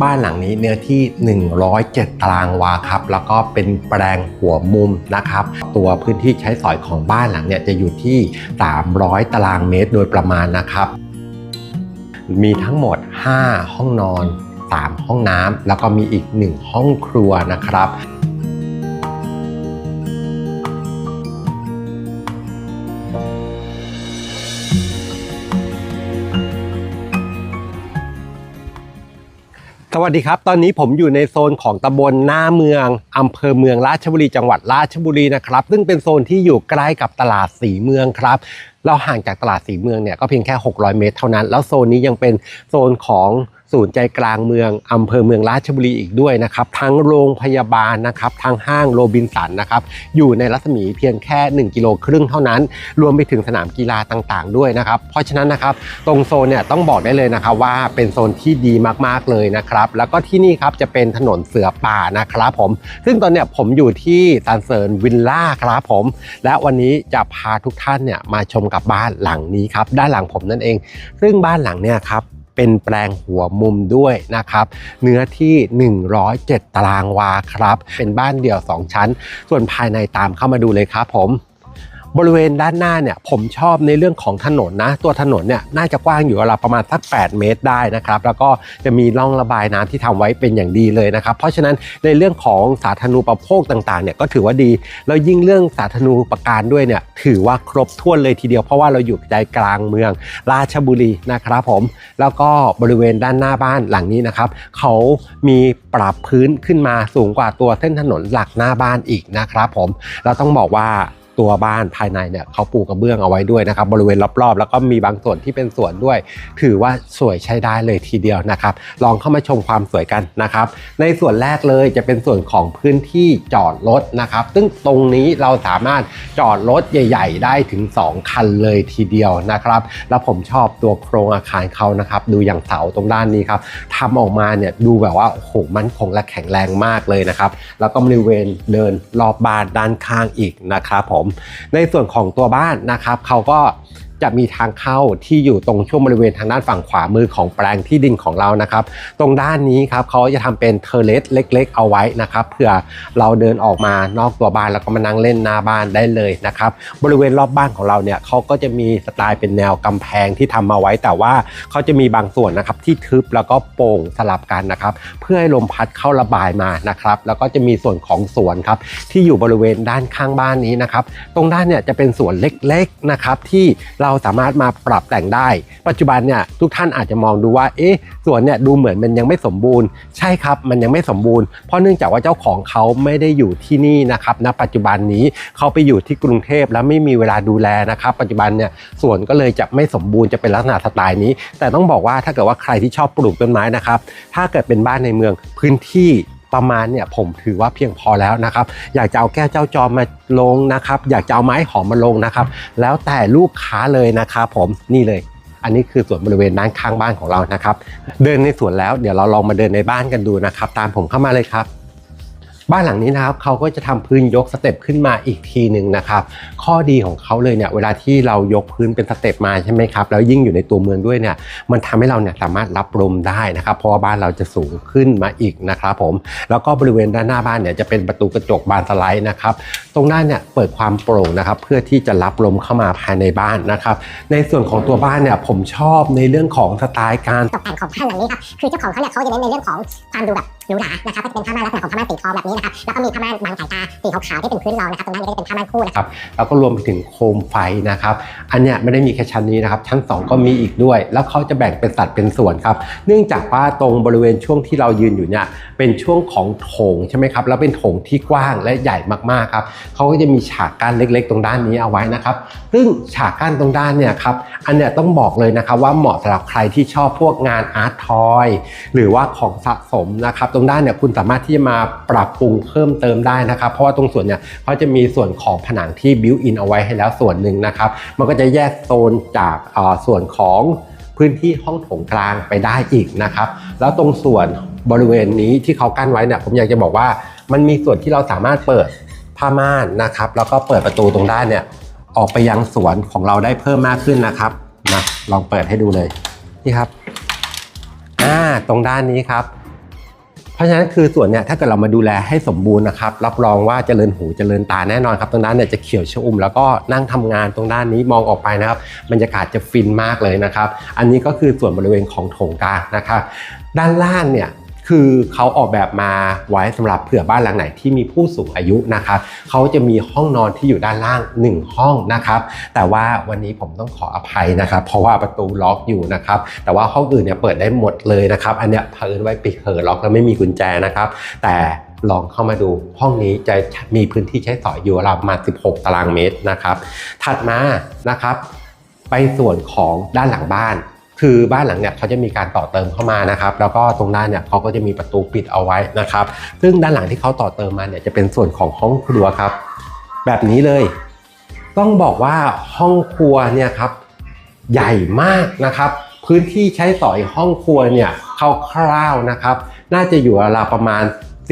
บ้านหลังนี้เนื้อที่ 107 ตารางวาครับ แล้วก็เป็นแปลงหัวมุมนะครับ ตัวพื้นที่ใช้สอยของบ้านหลังเนี่ยจะอยู่ที่ 300 ตารางเมตรโดยประมาณนะครับ มีทั้งหมด 5 ห้องนอน 3 ห้องน้ำแล้วก็มีอีก 1 ห้องครัวนะครับ สวัสดีครับ ตอนนี้ผมอยู่ในโซนของตำบลหน้าเมืองอำเภอเมืองราชบุรีจังหวัดราชบุรีนะครับ ซึ่งเป็นโซนที่อยู่ใกล้กับตลาดสีเมืองครับ เราห่างจากตลาดสีเมืองเนี่ยก็เพียงแค่ 600 เมตรเท่านั้น แล้วโซนนี้ยังเป็นโซนของ ศูนย์ใจกลางเมืองอำเภอเมืองราชบุรีอีกด้วยนะครับ ทั้งโรงพยาบาลนะครับทั้งห้างโรบินสันนะครับอยู่ในรัศมีเพียงแค่ 1 กิโลครึ่งเท่านั้น รวมไปถึงสนามกีฬาต่างๆ ด้วยนะครับ เพราะฉะนั้นนะครับตรงโซนเนี่ยต้องบอกได้เลยนะครับว่าเป็นโซนที่ดีมากๆเลยนะครับ แล้วก็ที่นี่ครับจะเป็นถนนเสือป่านะครับผม ซึ่งตอนเนี้ยผมอยู่ที่ซันเซิร์นวิลล่าครับผม และวันนี้จะพาทุกท่านเนี่ยมาชมกับบ้านหลังนี้ครับด้านหลังผมนั่นเอง ซึ่งบ้านหลังเนี่ยครับ เป็นแปลงหัวมุมด้วยนะครับ เนื้อที่ 107 ตารางวาครับ เป็นบ้านเดี่ยว 2 ชั้น ส่วนภายในตามเข้ามาดูเลยครับผม บริเวณด้านหน้าเนี่ยผมชอบในเรื่องของถนนนะ ตัวถนนเนี่ยน่าจะกว้างอยู่ราวประมาณสัก 8 เมตรได้นะครับ แล้วก็จะมีร่องระบายน้ำที่ทำไว้เป็นอย่างดีเลยนะครับ เพราะฉะนั้นในเรื่องของสาธารณูปโภคต่างๆเนี่ยก็ถือว่าดี แล้วยิ่งเรื่องสาธารณูปการด้วยเนี่ยถือว่าครบถ้วนเลยทีเดียวเพราะว่าเราอยู่ใจกลางเมืองราชบุรีนะครับผม แล้วก็บริเวณด้านหน้าบ้านหลังนี้นะครับเขามีปรับพื้นขึ้นมาสูงกว่าตัวเส้นถนนหลักหน้าบ้านอีกนะครับผมเราต้องบอกว่า ตัวบ้านภายในเนี่ยเขาปูกระเบื้องเอาไว้ด้วยนะครับบริเวณรอบๆ แล้วก็มีบางส่วนที่เป็นสวนด้วย ถือว่าสวยใช้ได้เลยทีเดียวนะครับ ลองเข้ามาชมความสวยกันนะครับ ในส่วนแรกเลยจะเป็นส่วนของพื้นที่จอดรถนะครับ ซึ่งตรงนี้เราสามารถจอดรถใหญ่ ๆ ได้ถึง 2 คันเลยทีเดียวนะครับ แล้วผมชอบตัวโครงอาคารเขานะครับ ดูอย่างเสาตรงด้านนี้ครับทำออกมาเนี่ยดูแบบว่าโอ้โหมั่นคงและแข็งแรงมากเลยนะครับ แล้วก็บริเวณเดินรอบบ้านด้านข้างอีกนะครับผมในส่วนของตัวบ้านนะครับเขาก็ จะมีทางเข้าที่อยู่ตรงช่วงบริเวณทางด้านฝั่งขวามือของแปลงที่ดินของเรานะครับ ตรงด้านนี้ครับเขาจะทำเป็นเทเลสเล็ก ๆ เอาไว้นะครับเผื่อเราเดินออกมานอกตัวบ้านแล้วก็มานั่งเล่นหน้าบ้านได้เลยนะครับบริเวณรอบบ้านของเราเนี่ยเขาก็จะมีสไตล์เป็นแนวกำแพงที่ทำมาไว้แต่ว่าเขาจะมีบางส่วนนะครับที่ทึบแล้วก็โป่งสลับกันนะครับเพื่อให้ลมพัดเข้าระบายมานะครับแล้วก็จะมีส่วนของสวนครับที่อยู่บริเวณด้านข้างบ้านนี้นะครับตรงด้านเนี่ยจะเป็นสวนเล็กๆนะครับที่เราราสามารถมาปรับแต่งได้ ปัจจุบันเนี่ยทุกท่านอาจจะมองดูว่าเอ๊ะสวนเนี่ยดูเหมือนมันยังไม่สมบูรณ์ ใช่ครับมันยังไม่สมบูรณ์เพราะเนื่องจากว่าเจ้าของเขาไม่ได้อยู่ที่นี่นะครับณปัจจุบันนี้เขาไปอยู่ที่กรุงเทพแล้วไม่มีเวลาดูแลนะครับปัจจุบันเนี่ยสวนก็เลยจะไม่สมบูรณ์จะเป็นลักษณะสไตล์นี้ แต่ต้องบอกว่าถ้าเกิดว่าใครที่ชอบปลูกต้นไม้นะครับถ้าเกิดเป็นบ้านในเมืองพื้นที่ ประมาณเนี่ยผมถือว่าเพียงพอแล้วนะครับ อยากจะเอาแก้วเจ้าจอมมาลงนะครับ อยากจะเอาไม้หอมมาลงนะครับ แล้วแต่ลูกค้าเลยนะครับผมนี่เลยอันนี้คือส่วนบริเวณด้านข้างบ้านของเรานะครับ เดินในสวนแล้วเดี๋ยวเราลองมาเดินในบ้านกันดูนะครับ ตามผมเข้ามาเลยครับ บ้านหลังนี้นะครับเขาก็จะทำพื้นยกสเต็ปขึ้นมาอีกทีหนึ่งนะครับข้อดีของเขาเลยเนี่ยเวลาที่เรายกพื้นเป็นสเต็ปมาใช่ไหมครับแล้วยิ่งอยู่ในตัวเมืองด้วยเนี่ยมันทำให้เราเนี่ยสามารถรับลมได้นะครับเพราะว่าบ้านเราจะสูงขึ้นมาอีกนะครับผมแล้วก็บริเวณด้านหน้าบ้านเนี่ยจะเป็นประตูกระจกบานสไลด์นะครับตรงหน้าเนี่ยเปิดความโปร่งนะครับเพื่อที่จะรับลมเข้ามาภายในบ้านนะครับ ในส่วนของตัวบ้านเนี่ยผมชอบในเรื่องของสไตล์การตกแต่งของบ้านหลังนี้ครับคือเจ้าของเขาเนี่ยเขาจะเน้นในเรื่องของความดูแบบหรูหรานะครับก็จะเป็นผ้าม่านลักษณะของผ้าม่านสีทองแบบนี้นะครับแล้วก็มีผ้าม่านบางสายตาสีขาวๆที่เป็นพื้นรองนะครับตรงนั้นก็จะเป็นผ้าม่านคู่นะครับแล้วก็รวมไปถึงโคมไฟนะครับอันเนี้ยไม่ได้มีแค่ชั้นนี้นะครับชั้น 2 ก็มีอีกด้วย แล้วเขาจะแบ่งเป็นสัดเป็นส่วนครับ เนื่องจากว่าตรงบริเวณช่วงที่เรายืนอยู่เนี่ยเป็นช่วงของโถงใช่ไหมครับแล้วเป็นโถงที่กว้างและใหญ่มากๆครับเขาก็จะมีฉากกั้นเล็ก ๆ ตรงด้านนี้เอาไว้นะครับ ซึ่งฉากกั้นตรงด้านเนี่ยครับ อันเนี้ยต้องบอกเลยนะครับว่าเหมาะสำหรับใครที่ชอบพวกงานอาร์ตทอย หรือว่าของสะสมนะครับ ตรงด้านเนี่ยคุณสามารถที่จะมาปรับปรุงเพิ่มเติมได้นะครับ เพราะว่าตรงส่วนเนี่ยเขาจะมีส่วนของผนังที่บิวอินเอาไว้ให้แล้วส่วนหนึ่งนะครับ มันก็จะแยกโซนจากส่วนของพื้นที่ห้องโถงกลางไปได้อีกนะครับ แล้วตรงส่วนบริเวณนี้ที่เขากั้นไว้เนี่ยผมอยากจะบอกว่ามันมีส่วนที่เราสามารถเปิด ผ้าม่านนะครับ แล้วก็เปิดประตูตรงด้านเนี่ยออกไปยังสวนของเราได้เพิ่มมากขึ้นนะครับนะลองเปิดให้ดูเลยนี่ครับอ่าตรงด้านนี้ครับ เพราะฉะนั้นคือสวนเนี่ยถ้าเกิดเรามาดูแลให้สมบูรณ์นะครับ รับรองว่าเจริญหูเจริญตาแน่นอนครับ ตรงนั้นเนี่ยจะเขียวชอุ่มแล้วก็นั่งทำงานตรงด้านนี้มองออกไปนะครับบรรยากาศจะฟินมากเลยนะครับ อันนี้ก็คือส่วนบริเวณของโถงกลางนะครับ ด้านล่างเนี่ย คือเขาออกแบบมาไว้สำหรับเผื่อบ้านหลังไหนที่มีผู้สูงอายุนะครับเขาจะมีห้องนอนที่อยู่ด้านล่าง 1 ห้องนะครับ แต่ว่าวันนี้ผมต้องขออภัยนะครับ เพราะว่าประตูล็อกอยู่นะครับ แต่ว่าห้องอื่นเนี่ยเปิดได้หมดเลยนะครับ อันเนี้ยเพิ่นไว้ปิดเผลอล็อกแล้วไม่มีกุญแจนะครับ แต่ลองเข้ามาดูห้องนี้จะมีพื้นที่ใช้สอยอยู่ราวประมาณ 16 ตารางเมตรนะครับ ถัดมานะครับ ไปส่วนของด้านหลังบ้าน คือบ้านหลังเนี่ยเขาจะมีการต่อเติมเข้ามานะครับแล้วก็ตรงด้านเนี่ยเขาก็จะมีประตูปิดเอาไว้นะครับ ซึ่งด้านหลังที่เขาต่อเติมมาเนี่ยจะเป็นส่วนของห้องครัวครับ แบบนี้เลย ต้องบอกว่าห้องครัวเนี่ยครับใหญ่มากนะครับ พื้นที่ใช้สอยห้องครัวเนี่ยคร่าวๆนะครับ น่าจะอยู่ราวประมาณ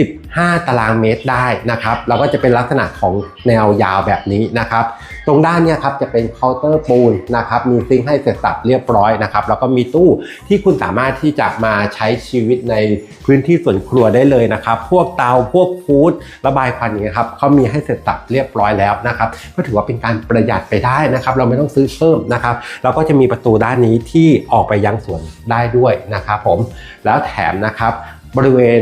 15 ตารางเมตรได้นะครับแล้วก็จะเป็นลักษณะของแนวยาวแบบนี้นะครับ รงด้านเนี่ยครับจะเป็นเคาน์เตอร์ปูนนะครับมีซิงค์ให้เสร็จสับเรียบร้อยนะครับแล้วก็มีตู้ที่คุณสามารถที่จะมาใช้ชีวิตในพื้นที่ส่วนครัวได้เลยนะครับ พวกเตาพวกฟู้ดระบายควันอย่างเงี้ยครับเขามีให้เสร็จสับเรียบร้อยแล้วนะครับก็ถือว่าเป็นการประหยัดไปได้นะครับ เราไม่ต้องซื้อเพิ่มนะครับแล้วก็จะมีประตูด้านนี้ที่ออกไปยังสวนได้ด้วยนะครับผมแล้วแถมนะครับบริเวณ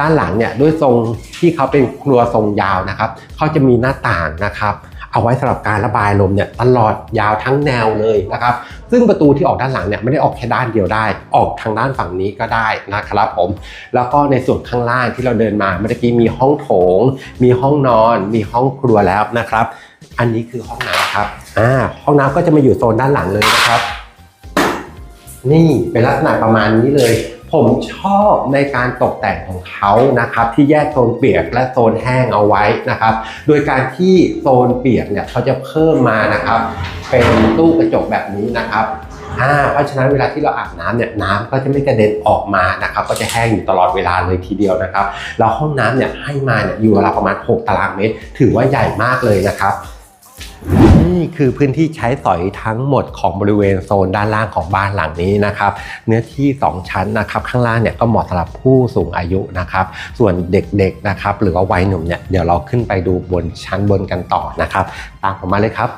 ด้านหลังเนี่ยด้วยทรงที่เขาเป็นครัวทรงยาวนะครับเขาจะมีหน้าต่างนะครับ เอาไว้สำหรับการระบายลมเนี่ยตลอดยาวทั้งแนวเลยนะครับซึ่งประตูที่ออกด้านหลังเนี่ยไม่ได้ออกแค่ด้านเดียวได้ ออกทางด้านฝั่งนี้ก็ได้นะครับผม แล้วก็ในส่วนข้างล่างที่เราเดินมาเมื่อกี้มีห้องโถง มีห้องนอน มีห้องครัวแล้วนะครับ อันนี้คือห้องน้ำครับอ่าห้องน้ำก็จะมาอยู่โซนด้านหลังเลยนะครับ นี่เป็นลักษณะประมาณนี้เลย ผมชอบในการตกแต่งของเขานะครับที่แยกโซนเปียกและโซนแห้งเอาไว้นะครับ โดยการที่โซนเปียกเนี่ยเขาจะเพิ่มมานะครับ เป็นตู้กระจกแบบนี้นะครับอ่าเพราะฉะนั้นเวลาที่เราอาบน้ำเนี่ยน้ำก็จะไม่กระเด็นออกมานะครับ ก็จะแห้งอยู่ตลอดเวลาเลยทีเดียวนะครับแล้วห้องน้ำเนี่ยให้มาเนี่ยอยู่ราวประมาณ 6 ตารางเมตร ถือว่าใหญ่มากเลยนะครับ นี่คือพื้นที่ใช้สอยทั้งหมดของบริเวณโซนด้านล่างของบ้านหลังนี้นะครับ เนื้อที่ 2 ชั้นนะครับ ข้างล่างเนี่ยก็เหมาะสำหรับผู้สูงอายุนะครับ ส่วนเด็กๆนะครับ หรือว่าวัยหนุ่มเนี่ยเดี๋ยวเราขึ้นไปดูบนชั้นบนกันต่อนะครับ ตามผมมาเลยครับ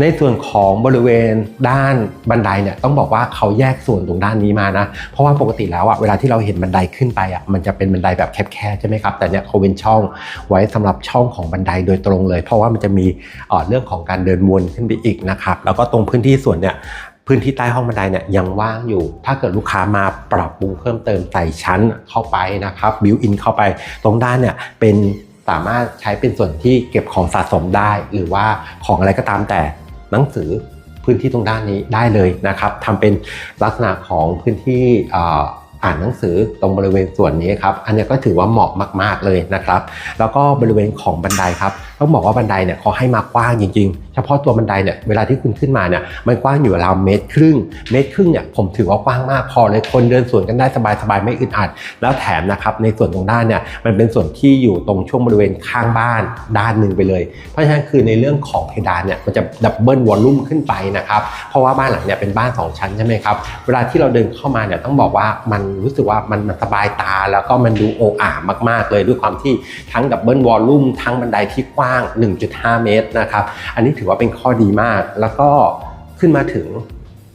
ในส่วนของบริเวณด้านบันไดเนี่ยต้องบอกว่าเขาแยกส่วนตรงด้านนี้มานะ เพราะว่าปกติแล้วอะเวลาที่เราเห็นบันไดขึ้นไปอะมันจะเป็นบันไดแบบแคบๆใช่ไหมครับแต่เนี่ยเขาเป็นช่องไว้สำหรับช่องของบันไดโดยตรงเลย เพราะว่ามันจะมีเเรื่องของการเดินวนขึ้นไปอีกนะครับแล้วก็ตรงพื้นที่ส่วนเนี่ยพื้นที่ใต้ห้องบันไดเนี่ยยังว่างอยู่ ถ้าเกิดลูกค้ามาปรับปรุงเพิ่มเติมใส่ชั้นเข้าไปนะครับบิวอินเข้าไปตรงด้านเนี่ยเป็นสามารถใช้เป็นส่วนที่เก็บของสะสมได้ หรือว่าของอะไรก็ตามแต่ หนังสือพื้นที่ตรงด้านนี้ได้เลยนะครับทำเป็นลักษณะของพื้นที่อ่านหนังสือตรงบริเวณส่วนนี้ครับ อันนี้ก็ถือว่าเหมาะมาก ๆเลยนะครับ แล้วก็บริเวณของบันไดครับต้องบอกว่าบันไดเนี่ยเขาให้มากว้างจริง ๆ เฉพาะตัวบันไดเนี่ยเวลาที่คุณขึ้นมาเนี่ยมันกว้างอยู่ราวเมตรครึ่ง เมตรครึ่งเนี่ยผมถือว่ากว้างมากพอเลยคนเดินสวนกันได้สบายๆไม่อึดอัด แล้วแถมนะครับในส่วนตรงด้านเนี่ยมันเป็นส่วนที่อยู่ตรงช่วงบริเวณข้างบ้านด้านหนึ่งไปเลย เพราะฉะนั้นคือในเรื่องของเพดานเนี่ยมันจะดับเบิลวอลลุ่มขึ้นไปนะครับเพราะว่าบ้านหลังเนี่ยเป็นบ้าน2ชั้นใช่ไหมครับเวลาที่เราเดินเข้ามาเนี่ยต้องบอกว่ามันรู้สึกว่ามันมันสบายตาแล้วก็มันดูโอ่อ่ามากๆ เลยด้วยความที่ทั้งดับเบิลวอลลุ่มทั้งบันไดที่กว้าง 1.5 เมตรนะครับอันนี้ถือว่าเป็นข้อดีมาก แล้วก็ขึ้นมาถึง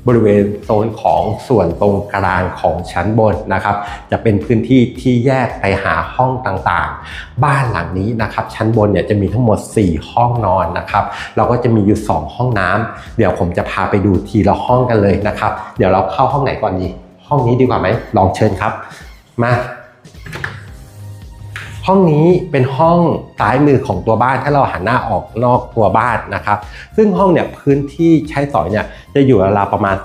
บริเวณโซนของส่วนตรงกลางของชั้นบนนะครับ จะเป็นพื้นที่ที่แยกไปหาห้องต่างๆ บ้านหลังนี้นะครับ ชั้นบนเนี่ยจะมีทั้งหมด 4 ห้องนอนนะครับ เราก็จะมีอยู่ 2 ห้องน้ำเดี๋ยวผมจะพาไปดูทีละห้องกันเลยนะครับ เดี๋ยวเราเข้าห้องไหนก่อนดีห้องนี้ดีกว่าไหมลองเชิญครับ มา ห้องนี้เป็นห้องซ้ายมือของตัวบ้านถ้าเราหันหน้าออกนอกตัวบ้านนะครับ ซึ่งห้องเนี่ยพื้นที่ใช้สอยเนี่ยจะอยู่ราวประมาณ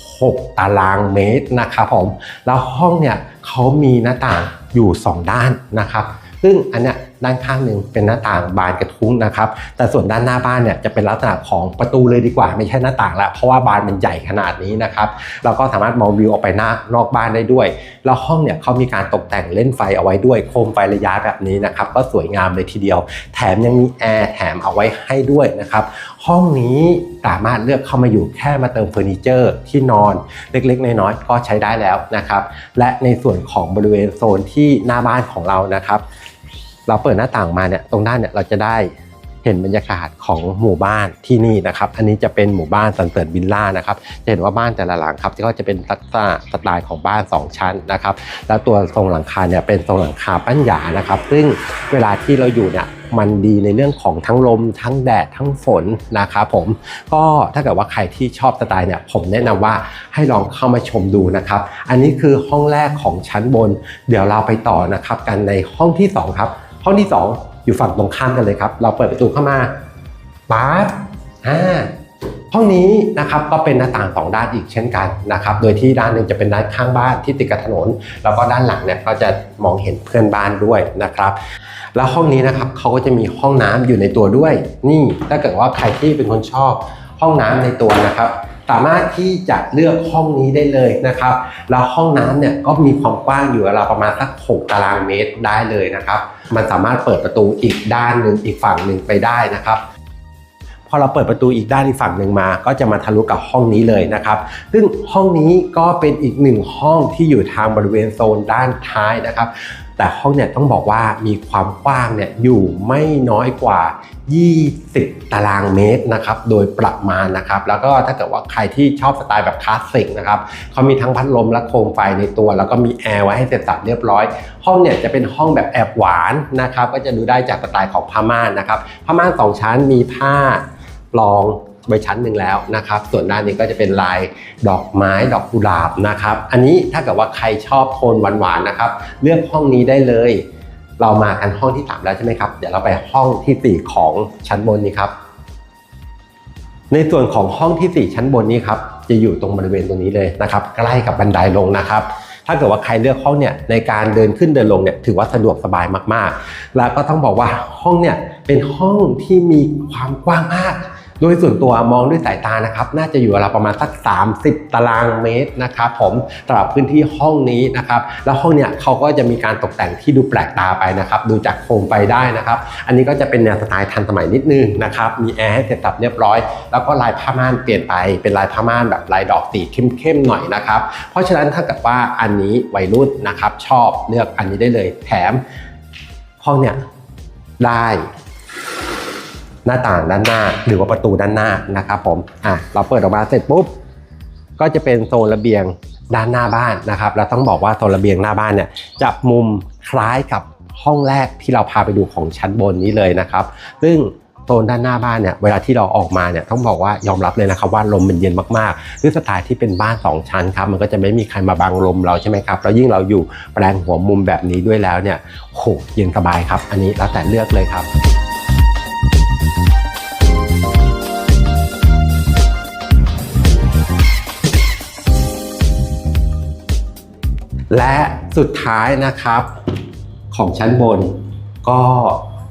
16 ตารางเมตรนะครับผมแล้วห้องเนี่ยเขามีหน้าต่างอยู่ 2 ด้านนะครับ ซึ่งอันเนี้ย ด้านข้างหนึ่งเป็นหน้าต่างบานกระทุ้งนะครับ แต่ส่วนด้านหน้าบ้านเนี่ยจะเป็นลักษณะของประตูเลยดีกว่า ไม่ใช่หน้าต่างละเพราะว่าบานมันใหญ่ขนาดนี้นะครับเราก็สามารถมองวิวออกไปหน้านอกบ้านได้ด้วย แล้วห้องเนี่ยเขามีการตกแต่งเล่นไฟเอาไว้ด้วยโคมไฟระยะแบบนี้นะครับก็สวยงามเลยทีเดียว แถมยังมีแอร์แถมเอาไว้ให้ด้วยนะครับห้องนี้สามารถเลือกเข้ามาอยู่แค่มาเติมเฟอร์นิเจอร์ที่นอนเล็กๆ น้อยๆก็ใช้ได้แล้วนะครับและในส่วนของบริเวณโซนที่หน้าบ้านของเรานะครับ เราเปิดหน้าต่างมาเนี่ยตรงด้านเนี่ยเราจะได้เห็นบรรยากาศของหมู่บ้านที่นี่นะครับ อันนี้จะเป็นหมู่บ้านสันเสริญวิลล่านะครับ จะเห็นว่าบ้านแต่ละหลังครับก็จะเป็นลักษณะสไตล์ของบ้าน 2 ชั้นนะครับ แล้วตัวทรงหลังคาเนี่ยเป็นทรงหลังคาปั้นหยานะครับ ซึ่งเวลาที่เราอยู่เนี่ยมันดีในเรื่องของทั้งลม ทั้งแดดทั้งฝนนะครับผมก็ถ้าเกิดว่าใครที่ชอบสไตล์เนี่ยผมแนะนำว่าให้ลองเข้ามาชมดูนะครับ อันนี้คือห้องแรกของชั้นบน เดี๋ยวเราไปต่อนะครับ กันในห้องที่สองครับ ห้องที่สองอยู่ฝั่งตรงข้ามกันเลยครับ เราเปิดประตูเข้ามาป๊าบอ่าห้องนี้นะครับก็เป็นหน้าต่างสองด้านอีกเช่นกันนะครับโดยที่ด้านหนึ่งจะเป็นด้านข้างบ้านที่ติดกับถนน แล้วก็ด้านหลังเนี่ยก็จะมองเห็นเพื่อนบ้านด้วยนะครับ แล้วห้องนี้นะครับเขาก็จะมีห้องน้ำอยู่ในตัวด้วย นี่ถ้าเกิดว่าใครที่เป็นคนชอบห้องน้ำในตัวนะครับ สามารถที่จะเลือกห้องนี้ได้เลยนะครับ แล้วห้องน้ำเนี่ยก็มีความกว้างอยู่ราวประมาณสัก 6 ตารางเมตรได้เลยนะครับ มันสามารถเปิดประตูอีกด้านหนึ่งอีกฝั่งหนึ่งไปได้นะครับพอเราเปิดประตูอีกด้านอีกฝั่งหนึ่งมา ก็จะมาทะลุกับห้องนี้เลยนะครับ ซึ่งห้องนี้ก็เป็นอีกหนึ่งห้องที่อยู่ทางบริเวณโซนด้านท้ายนะครับ แต่ห้องเนี่ยต้องบอกว่ามีความกว้างเนี่ยอยู่ไม่น้อยกว่า 20 ตารางเมตรนะครับโดยประมาณนะครับ แล้วก็ถ้าเกิดว่าใครที่ชอบสไตล์แบบคลาสสิกนะครับเขามีทั้งพัดลมและโคมไฟในตัว แล้วก็มีแอร์ไว้ให้เสร็จสับเรียบร้อย ห้องเนี่ยจะเป็นห้องแบบแอบหวานนะครับก็จะดูได้จากสไตล์ของผ้าม่านนะครับผ้าม่านสองชั้นมีผ้ารอง ไว้ชั้นหนึ่งแล้วนะครับ ส่วนด้านนี้ก็จะเป็นลายดอกไม้ดอกกุหลาบนะครับ อันนี้ถ้าเกิดว่าใครชอบโทนหวานๆนะครับ เลือกห้องนี้ได้เลย เรามากันห้องที่ 3 แล้วใช่ไหมครับ เดี๋ยวเราไปห้องทีสี่4 ของชั้นบนนี้ครับ ในส่วนของห้องทีสี่ 4 ชั้นบนนี้ครับ จะอยู่ตรงบริเวณตรงนี้เลยนะครับ ใกล้กับบันไดลงนะครับถ้าเกิดว่าใครเลือกห้องเนี่ยในการเดินขึ้นเดินลงเนี่ยถือว่าสะดวกสบายมากๆ แล้วก็ต้องบอกว่าห้องเนี่ยเป็นห้องที่มีความกว้างมาก โดยส่วนตัวมองด้วยสายตานะครับ น่าจะอยู่ราวประมาณสัก 30 ตารางเมตรนะครับผมสำหรับพื้นที่ห้องนี้นะครับ แล้วห้องเนี่ยเขาก็จะมีการตกแต่งที่ดูแปลกตาไปนะครับ ดูจากโคมไฟได้นะครับ อันนี้ก็จะเป็นแนวสไตล์ทันสมัยนิดนึงนะครับ มีแอร์ให้เสร็จสับเรียบร้อย แล้วก็ลายผ้าม่านเปลี่ยนไป เป็นลายผ้าม่านแบบลายดอกสีเข้มๆหน่อยนะครับ เพราะฉะนั้นถ้าเกิดว่าอันนี้วัยรุ่นนะครับ ชอบเลือกอันนี้ได้เลย แถมห้องเนี่ยได้ หน้าต่างด้านหน้าหรือว่าประตูด้านหน้านะครับผมอะเราเปิดออกมาเสร็จปุ๊บก็จะเป็นโซนระเบียงด้านหน้าบ้านนะครับแล้วต้องบอกว่าโซนระเบียงหน้าบ้านเนี่ยจับมุมคล้ายกับห้องแรกที่เราพาไปดูของชั้นบนนี้เลยนะครับ ซึ่งโซนด้านหน้าบ้านเนี่ยเวลาที่เราออกมาเนี่ยต้องบอกว่ายอมรับเลยนะครับว่าลมมันเย็นมากๆด้วยสไตล์ที่เป็นบ้านสองชั้นครับมันก็จะไม่มีใครมาบังลมเราใช่ไหมครับแล้วยิ่งเราอยู่แปลงหัวมุมแบบนี้ด้วยแล้วเนี่ยโหเย็นสบายครับ อันนี้แล้วแต่เลือกเลยครับ และสุดท้ายนะครับของชั้นบนก็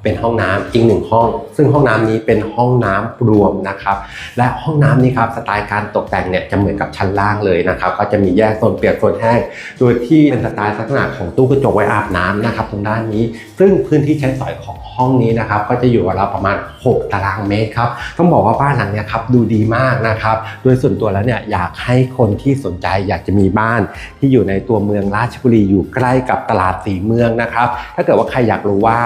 เป็นห้องน้ำอีกหนึ่งห้อง ซึ่งห้องน้ำนี้เป็นห้องน้ำรวมนะครับ และห้องน้ำนี้ครับสไตล์การตกแต่งเนี่ยจะเหมือนกับชั้นล่างเลยนะครับ ก็จะมีแยกโซนเปียกโซนแห้ง โดยที่เป็นสไตล์ลักษณะของตู้กระจกไว้อาบน้ำนะครับ ตรงด้านนี้ ซึ่งพื้นที่ใช้สอยของห้องนี้นะครับ ก็จะอยู่ราวประมาณ 6 ตารางเมตรครับ ต้องบอกว่าบ้านหลังเนี้ยครับดูดีมากนะครับ โดยส่วนตัวแล้วเนี่ยอยากให้คนที่สนใจอยากจะมีบ้านที่อยู่ในตัวเมืองราชบุรีอยู่ใกล้กับตลาดสีเมืองนะครับ ถ้าเกิดว่าใครอยากรู้ว่า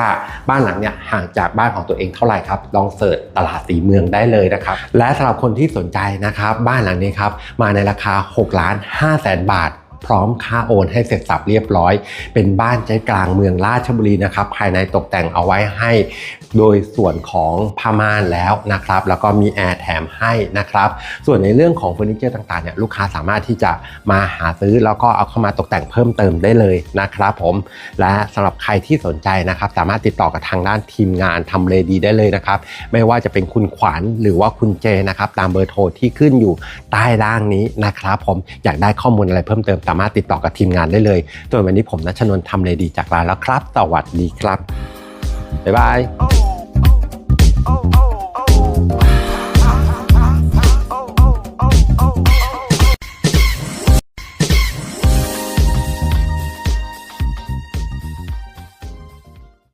บ้านหลังนี้เนี่ยห่างจากบ้านของตัวเองเท่าไหร่ครับลองเสิร์ชตลาดสีเมืองได้เลยนะครับและสำหรับคนที่สนใจนะครับบ้านหลังนี้ครับมาในราคา 6 ล้าน5แสนบาท พร้อมค่าโอนให้เสร็จสับเรียบร้อย เป็นบ้านใจกลางเมืองราชบุรีนะครับ ภายในตกแต่งเอาไว้ให้ โดยส่วนของผ้าม่านแล้วนะครับ แล้วก็มีแอร์แถมให้นะครับ ส่วนในเรื่องของเฟอร์นิเจอร์ต่างๆเนี่ยลูกค้าสามารถที่จะมาหาซื้อแล้วก็เอาเข้ามาตกแต่งเพิ่มเติมได้เลยนะครับผม และสำหรับใครที่สนใจนะครับ สามารถติดต่อกับทางด้านทีมงานทำเลดีได้เลยนะครับ ไม่ว่าจะเป็นคุณขวัญหรือว่าคุณเจนะครับ ตามเบอร์โทรที่ขึ้นอยู่ใต้ล่างนี้นะครับ ผมอยากได้ข้อมูลอะไรเพิ่มเติมสามารถติดต่อกับทีมงานได้เลยตัวนวันนี้ผมนัชนนท์ทำเลยดีจากลาแล้วครับ สวัสดีครับ บ๊ายบาย oh, oh, oh, oh.